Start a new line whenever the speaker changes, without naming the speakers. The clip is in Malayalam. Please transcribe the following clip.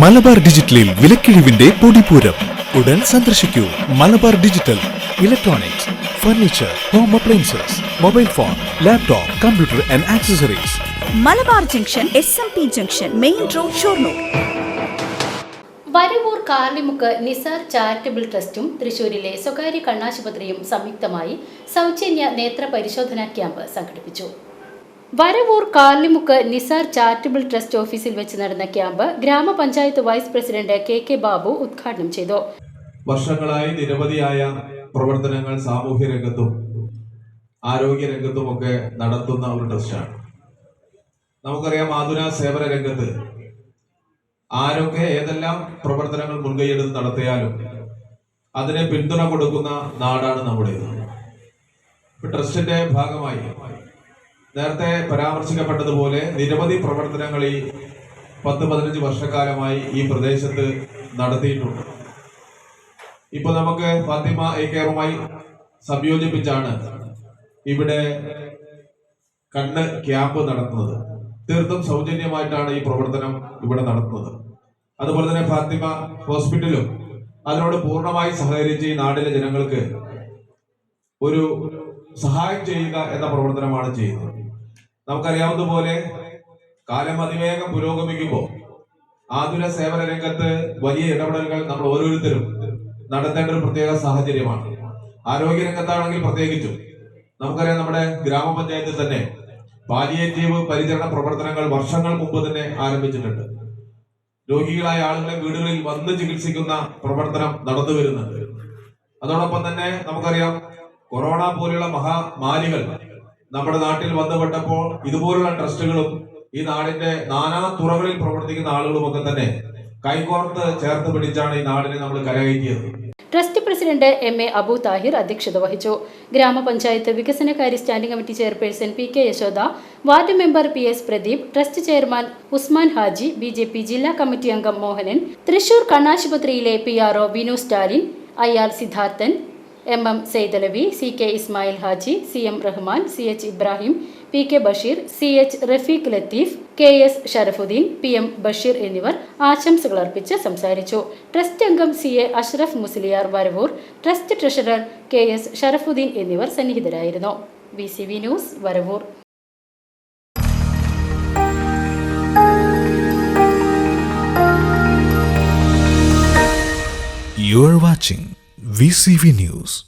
മലബാർ ഡിജിറ്റലിൽ വിലക്കിഴിവിന്റെ പൊടിപൂരം. ഉടൻ സന്ദർശിക്കൂ. Malabar digital electronics furniture home appliances mobile phone laptop computer and accessories
Malabar junction S M P junction main road Shoranur.
Varavoor Karlimukku Nisar charitable ട്രസ്റ്റും തൃശൂരിലെ സ്വകാര്യ കണ്ണാശുപത്രിയും സംയുക്തമായി സൗജന്യ നേത്ര പരിശോധനാ ക്യാമ്പ് സംഘടിപ്പിച്ചു. വരവൂർ കാർലിമുക്ക് നിസാർ ചാരിറ്റബിൾ ട്രസ്റ്റ് ഓഫീസിൽ വെച്ച് നടന്ന ക്യാമ്പ് ഗ്രാമപഞ്ചായത്ത് vice president K K Babu ഉദ്ഘാടനം ചെയ്തു.
വർഷങ്ങളായി നിരവധിയായ പ്രവർത്തനങ്ങൾ സാമൂഹ്യ രംഗത്തും ആരോഗ്യ രംഗത്തും ഒക്കെ നടത്തുന്ന ഒരു ട്രസ്റ്റാണ്. നമുക്കറിയാം ആധുന സേവന രംഗത്ത് ആരൊക്കെ ഏതെല്ലാം പ്രവർത്തനങ്ങൾ മുൻകൈയെടുത്ത് നടത്തിയാലും അതിനെ പിന്തുണ കൊടുക്കുന്ന നാടാണ് നമ്മുടേത്. ട്രസ്റ്റിന്റെ ഭാഗമായി നേരത്തെ പരാമർശിക്കപ്പെട്ടതുപോലെ നിരവധി പ്രവർത്തനങ്ങൾ ഈ പത്ത് പതിനഞ്ച് വർഷക്കാലമായി ഈ പ്രദേശത്ത് നടത്തിയിട്ടുണ്ട്. ഇപ്പൊ നമുക്ക് ഫാത്തിമ എ കെയറുമായി സംയോജിപ്പിച്ചാണ് ഇവിടെ കണ്ണ് ക്യാമ്പ് നടത്തുന്നത്. തീർത്തും സൗജന്യമായിട്ടാണ് ഈ പ്രവർത്തനം ഇവിടെ നടത്തുന്നത്. അതുപോലെ തന്നെ ഫാത്തിമ ഹോസ്പിറ്റലും അതിനോട് പൂർണമായി സഹകരിച്ച് ഈ നാട്ടിലെ ജനങ്ങൾക്ക് ഒരു സഹായം ചെയ്യുക എന്ന പ്രവർത്തനമാണ് ചെയ്യുന്നത്. നമുക്കറിയാവുന്നതുപോലെ കാലം അതിവേഗം പുരോഗമിക്കുമ്പോൾ ആതുര സേവന രംഗത്ത് വലിയ ഇടപെടലുകൾ നമ്മൾ ഓരോരുത്തരും നടത്തേണ്ട ഒരു പ്രത്യേക സാഹചര്യമാണ്. ആരോഗ്യ രംഗത്താണെങ്കിൽ പ്രത്യേകിച്ചും. നമുക്കറിയാം നമ്മുടെ ഗ്രാമപഞ്ചായത്തിൽ തന്നെ പാലിയേറ്റീവ് പരിചരണ പ്രവർത്തനങ്ങൾ വർഷങ്ങൾ മുമ്പ് തന്നെ ആരംഭിച്ചിട്ടുണ്ട്. രോഗികളായ ആളുകളെ വീടുകളിൽ വന്ന് ചികിത്സിക്കുന്ന പ്രവർത്തനം നടന്നു വരുന്നുണ്ട്. അതോടൊപ്പം തന്നെ നമുക്കറിയാം കൊറോണ പോലെയുള്ള മഹാമാരികൾ നമ്മുടെ നാട്ടിൽ ബന്ധപ്പെട്ടപ്പോൾ ഇതുപോലുള്ള ട്രസ്റ്റുകളും ഈ നാടിന്റെ നാനാ തുറകളിൽ പ്രവർത്തിക്കുന്ന ആളുകളും ഒക്കെ തന്നെ കൈകോർത്ത് ചേർത്ത് പിടിച്ചാണ് ഈ നാടിനെ നമ്മൾ കരകയറ്റിയത്.
Trust president M A Abu Tahir അധ്യക്ഷത വഹിച്ചു. ഗ്രാമപഞ്ചായത്ത് വികസനകാര്യ standing committee chairperson P K Yashoda ward member P S Pradeep trust chairman Usman Haji B J P ജില്ലാ കമ്മിറ്റി അംഗം Mohanan Thrissur കണ്ണാശുപത്രിയിലെ P R O Vinu Stalin I R Siddharthan M M Saidalavi C K Ismail Haji C M Rahman C H Ibrahim P K Basheer C H Rafeeq Latheef K S Sharafuddin P M Basheer എന്നിവർ ആശംസകൾ അർപ്പിച്ച് സംസാരിച്ചു. ട്രസ്റ്റ് അംഗം C A Ashraf Musliyar Varavoor trust treasurer K S Sharafuddin എന്നിവർ സന്നിഹിതരായിരുന്നു. V C V news Varavoor.
You're watching VCV News.